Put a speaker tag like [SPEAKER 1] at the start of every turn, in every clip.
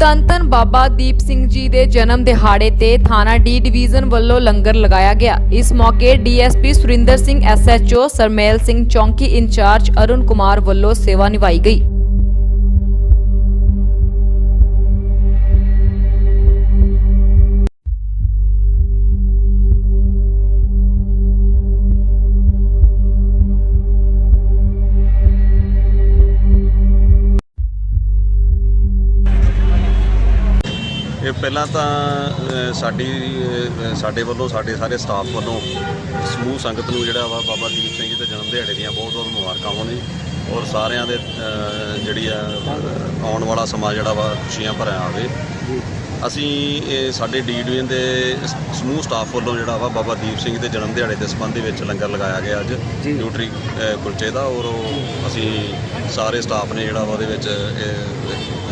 [SPEAKER 1] ਧੰਨ ਧੰਨ ਬਾਬਾ ਦੀਪ ਸਿੰਘ ਜੀ ਦੇ ਜਨਮ ਦਿਹਾੜੇ ਤੇ ਥਾਣਾ ਡੀ ਡਿਵੀਜ਼ਨ ਵੱਲੋਂ ਲੰਗਰ ਲਗਾਇਆ ਗਿਆ। ਇਸ ਮੌਕੇ ਡੀਐਸਪੀ ਸੁਰਿੰਦਰ ਸਿੰਘ, ਐਸਐਚਓ ਸਰਮੇਲ ਸਿੰਘ ਚੌਂਕੀ ਇੰਚਾਰਜ ਅਰੁਣ ਕੁਮਾਰ ਵੱਲੋਂ ਸੇਵਾ ਨਿਭਾਈ ਗਈ।
[SPEAKER 2] ਇਹ ਪਹਿਲਾਂ ਤਾਂ ਸਾਡੀ ਸਾਡੇ ਵੱਲੋਂ, ਸਾਡੇ ਸਾਰੇ ਸਟਾਫ ਵੱਲੋਂ ਸਮੂਹ ਸੰਗਤ ਨੂੰ ਜਿਹੜਾ ਵਾ ਬਾਬਾ ਦੀਪ ਸਿੰਘ ਜੀ ਦੇ ਜਨਮ ਦਿਹਾੜੇ ਦੀਆਂ ਬਹੁਤ ਬਹੁਤ ਮੁਬਾਰਕਾਂ ਹੋਣ ਜੀ ਔਰ ਸਾਰਿਆਂ ਦੇ ਜਿਹੜੀ ਆ ਆਉਣ ਵਾਲਾ ਸਮਾਂ ਜਿਹੜਾ ਵਾ ਖੁਸ਼ੀਆਂ ਭਰਿਆ ਆਵੇ ਅਸੀਂ ਇਹ ਸਾਡੇ ਡੀ ਡਿਵੀਜ਼ਨ ਦੇ ਸਮੂਹ ਸਟਾਫ ਵੱਲੋਂ ਜਿਹੜਾ ਵਾ ਬਾਬਾ ਦੀਪ ਸਿੰਘ ਦੇ ਜਨਮ ਦਿਹਾੜੇ ਦੇ ਸੰਬੰਧ ਦੇ ਵਿੱਚ ਲੰਗਰ ਲਗਾਇਆ ਗਿਆ ਅੱਜ। ਨਿਊਟਰੀ ਕੁਲਚੇ ਦਾ ਔਰ ਉਹ ਅਸੀਂ ਸਾਰੇ ਸਟਾਫ ਨੇ ਜਿਹੜਾ ਵਾ ਉਹਦੇ ਵਿੱਚ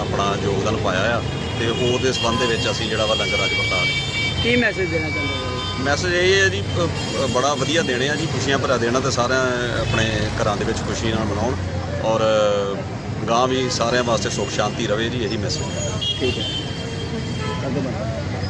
[SPEAKER 2] ਆਪਣਾ ਯੋਗਦਾਨ ਪਾਇਆ ਆ। ਤੇ ਉਹਦੇ ਸੰਬੰਧ ਦੇ ਵਿੱਚ ਅਸੀਂ ਜਿਹੜਾ ਵਾ ਲੰਗਰ ਅੱਜ ਵਰਤਾ ਰਹੇ
[SPEAKER 3] ਕੀ ਮੈਸੇਜ ਦੇਣਾ ਚਾਹੁੰਦੇ ਹੋ?
[SPEAKER 2] ਮੈਸੇਜ ਇਹ ਹੈ ਜੀ ਅ, ਬੜਾ ਵਧੀਆ ਦੇਣੇ ਆ ਜੀ ਖੁਸ਼ੀਆਂ ਭਰਿਆ ਦੇਣਾ ਤੇ ਸਾਰਿਆਂ ਆਪਣੇ ਘਰਾਂ ਦੇ ਵਿੱਚ ਖੁਸ਼ੀ ਨਾਲ ਮਨਾਉਣ ਔਰ ਗਾਂਹ ਵੀ ਸਾਰਿਆਂ ਵਾਸਤੇ ਸੁੱਖ ਸ਼ਾਂਤੀ ਰਵੇ ਜੀ ਇਹੀ ਮੈਸੇਜ ਹੈ।
[SPEAKER 3] ਠੀਕ ਹੈ। ਅੱਗੇ ਵਧੋ